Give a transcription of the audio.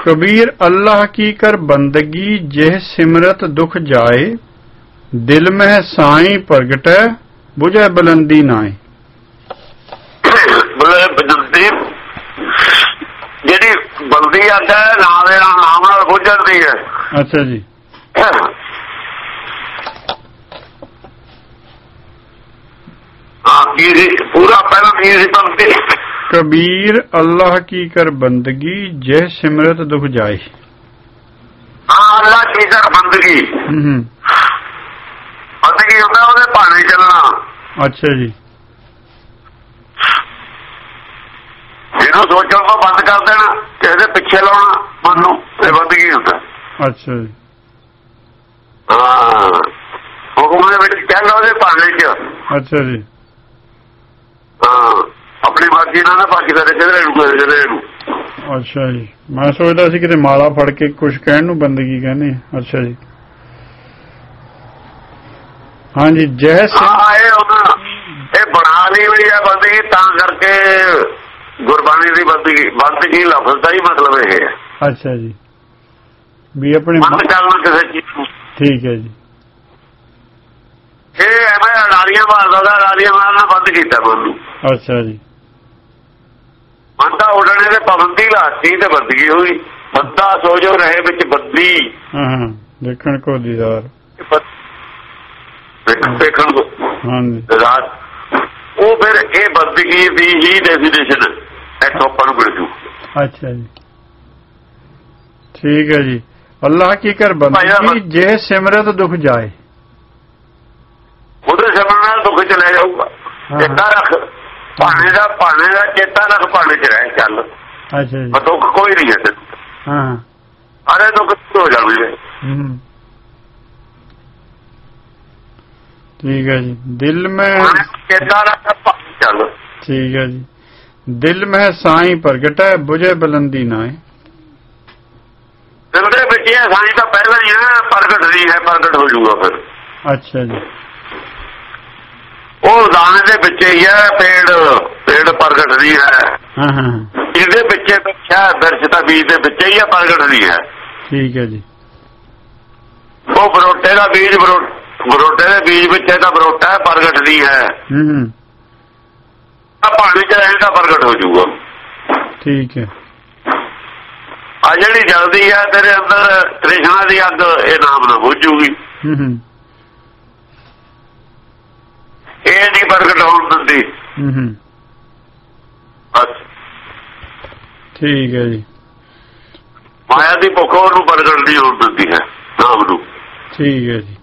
ਕਬੀਰ ਅੱਲਾਹ ਕੀ ਕਰ ਬੰਦਗੀ ਜਿਹ ਸਿਮਰਤ ਦੁਖ ਜਾਏ ਦਿਲ ਮਹਿ ਸਾਈ ਪ੍ਰਗਟੈ 부ਝੈ ਬਲੰਦੀ ਨਾਏ ਬਲੇ ਬਜੰਦੀ ਜਿਹੜੀ ਬਲਦੀ ਆਂਦਾ ਨਾਮ ਦੇ ਨਾਲ ਨਾਮ ਨਾਲ ਬੁੱਝਦੀ ਹੈ ਅੱਛਾ ਜੀ ਹਾਂ ਕੀ ਸੀ ਪੂਰਾ ਪਹਿਲਾਂ ਕੀ ਸੀ ਬੰਦੀ ਕਬੀਰ ਅੱਲਾਹ ਕੀ ਕਰ ਬੰਦਗੀ ਜਿਹ ਸਿਮਰਤ ਦੁਖ ਜਾਏ। ਹਾਂ ਅੱਲਾ ਕੀ ਕਰ ਬੰਦਗੀ। ਹੂੰ ਹੂੰ। ਬੰਦਗੀ ਹੁੰਦਾ ਉਹਦੇ ਭਾਣੇ ਚੱਲਣਾ। ਅੱਛਾ ਜੀ। ਇਹਨੂੰ ਸੋਚਣ ਤੋਂ ਬੰਦ ਕਰ ਦੇਣਾ ਕਿਸੇ ਦੇ ਪਿੱਛੇ ਲਾਉਣਾ ਮਨ ਨੂੰ ਇਹ ਬੰਦਗੀ ਹੁੰਦਾ। ਅੱਛਾ ਜੀ। ਹਾਂ। ਹੁਕਮ ਦੇ ਵਿੱਚ ਚੱਲ ਉਹਦੇ ਭਾਣੇ 'ਚ। ਅੱਛਾ ਜੀ। ਹਾਂ। ਆਪਣੀ ਮਰਜ਼ੀ ਨਾਲ ਨਾ ਬਾਕੀ ਕਰੇ ਕਿਧਰੇ ਨੂੰ ਕਿਧਰੇ ਨੂੰ ਅੱਛਾ ਜੀ। ਮੈਂ ਸੋਚਦਾ ਸੀ ਕਿਤੇ ਮਾਲਾ ਫੜ ਕੇ ਕੁਝ ਕਹਿਣ ਨੂੰ ਬੰਦਗੀ ਕਹਿੰਦੇ ਆ। ਅੱਛਾ ਜੀ। ਹਾਂਜੀ ਜੈ ਹਾਂ ਇਹ ਉਹਨਾਂ ਇਹ ਬਣਾ ਲਈ ਹੈ ਬੰਦਗੀ ਤਾਂ ਕਰਕੇ ਗੁਰਬਾਣੀ ਦੀ ਬੰਦਗੀ ਬੰਦਗੀ ਲਫ਼ਜ਼ ਦਾ ਹੀ ਮਤਲਬ ਇਹ ਹੈ। ਅੱਛਾ ਜੀ। ਵੀ ਆਪਣੇ ਮਨ ਚੱਲਣਾ ਕਿਸੇ ਚੀਜ਼ ਠੀਕ ਹੈ ਜੀ। ਇਹ ਐਵੇਂ ਅਡਾਰੀਆਂ ਮਾਰਦਾ ਦਾ ਅਡਾਰੀਆਂ ਮਾਰਨਾ ਬੰਦ ਕੀਤਾ ਨੂੰ ਅੱਛਾ ਜੀ। ਤਾਂ ਪਾਬੰਦੀ ਲਾਤੀ ਤੇ ਬੰਦਗੀ ਹੋਈ ਬੰਦਾ ਸੋਜੋ ਰਹੇ ਵਿੱਚ ਬੰਦੀ। ਹਾਂ ਦੇਖਣ ਕੋ ਦੀਦਾਰ। ਦੇਖ- ਦੇਖਣ ਨੂੰ ਹਾਂਜੀ। ਰਾਤ। ਉਹ ਫਿਰ ਇਹ ਬੰਦਗੀ ਦੀ ਹੀ ਡੈਫੀਨੇਸ਼ਨ ਇੱਥੋਂ ਆਪਾਂ ਨੂੰ ਮਿਲ ਜੂ। ਅੱਛਾ ਜੀ। ਠੀਕ ਹੈ ਜੀ। ਅੱਲਾਹ ਕੀ ਕਰ ਬੰਦਗੀ ਜੇ ਸਿਮਰਤ ਦੁਖ ਜਾਏ। ਉਹਦੇ ਸਮਝ ਨਾਲ ਦੁੱਖ ਚਲੇ ਜਾਊਗਾ। ਚੇਤਾ ਰੱਖ। ਭਾਣੇ ਦਾ ਭਾਣੇ ਦਾ ਚੇਤਾ ਰੱਖ ਭਾਣੇ ਚ ਰਹਿ ਚੱਲ। ਅੱਛਾ ਜੀ। ਦੁੱਖ ਕੋਈ ਨਹੀਂ ਹੈ। ਹਾਂ। ਅਰੇ ਦੁੱਖ ਹੋ ਜਾਣਗੇ? ਹੂੰ। ਠੀਕ ਹੈ ਜੀ। ਦਿਲ ਮੈਂ ਰੱਖ ਭਾਣੇ ਚੱਲ। ਠੀਕ ਹੈ ਜੀ। ਦਿਲ ਮੈਂ ਸਾਈ ਪ੍ਰਗਟੈ 부ਝੈ ਬਲੰਦੀ ਨਾਏ ਦਿਲ ਦੇ ਵਿੱਚ ਇਹ ਸਾਈ ਤਾਂ ਪਹਿਲਾਂ ਹੀ ਹੈ ਪ੍ਰਗਟ ਨਹੀਂ ਹੈ ਪ੍ਰਗਟ ਹੋ ਜਾਊਗਾ ਫਿਰ। ਅੱਛਾ ਜੀ। ਉਹ ਦਾਣੇ ਦੇ ਵਿੱਚ ਹੀ ਹੈ ਪੇੜ ਪੇੜ ਪ੍ਰਗਟ ਨਹੀਂ ਹਾਂ। ਹਾਂ ਹਾਂ, ਇਹਦੇ ਵਿੱਚੇ ਬੱਚਾ ਦਰਜ ਤਾਂ ਬੀਜ ਦੇ ਵਿੱਚ ਹੀ ਹੈ ਪ੍ਰਗਟ ਨਹੀਂ ਹੈ। ਠੀਕ ਹੈ ਜੀ। ਉਹ ਬਰੋਟੇ ਦਾ ਬੀਜ ਬਰੋ- ਬਰੋਟੇ ਦੇ ਬੀਜ ਵਿੱਚ ਇਹਦਾ ਬਰੋਟਾ ਹੈ ਪ੍ਰਗਟ ਨਹੀਂ ਹੈ। ਹੂੰ ਹੂੰ। ਆ ਪਾਣੀ ਚ ਰਹੇਗਾ ਪ੍ਰਗਟ ਹੋ ਜਾਊਗਾ। ਠੀਕ ਹੈ। ਆ ਜਿਹੜੀ ਜਲਦੀ ਹੈ ਤੇਰੇ ਅੰਦਰ ਤ੍ਰਿਸ਼ਨਾ ਦੀ ਅੱਗ ਇਹ ਨਾਮ ਨਾਲ ਬੁਝੂਗੀ ਹੂੰ ਹੂੰ। ਇਹ ਨਹੀਂ ਪ੍ਰਗਟ ਹੋਣ ਦਿੰਦੀ। ਹੂੰ ਹੂੰ। ਬਸ। ਠੀਕ ਹੈ ਜੀ। ਮਾਇਆ ਦੀ ਭੁੱਖ ਉਹਨੂੰ ਪ੍ਰਗਟ ਨਹੀਂ ਹੋਣ ਦਿੰਦੀ ਹੈ ਨਾਮ ਨੂੰ। ਠੀਕ ਹੈ ਜੀ।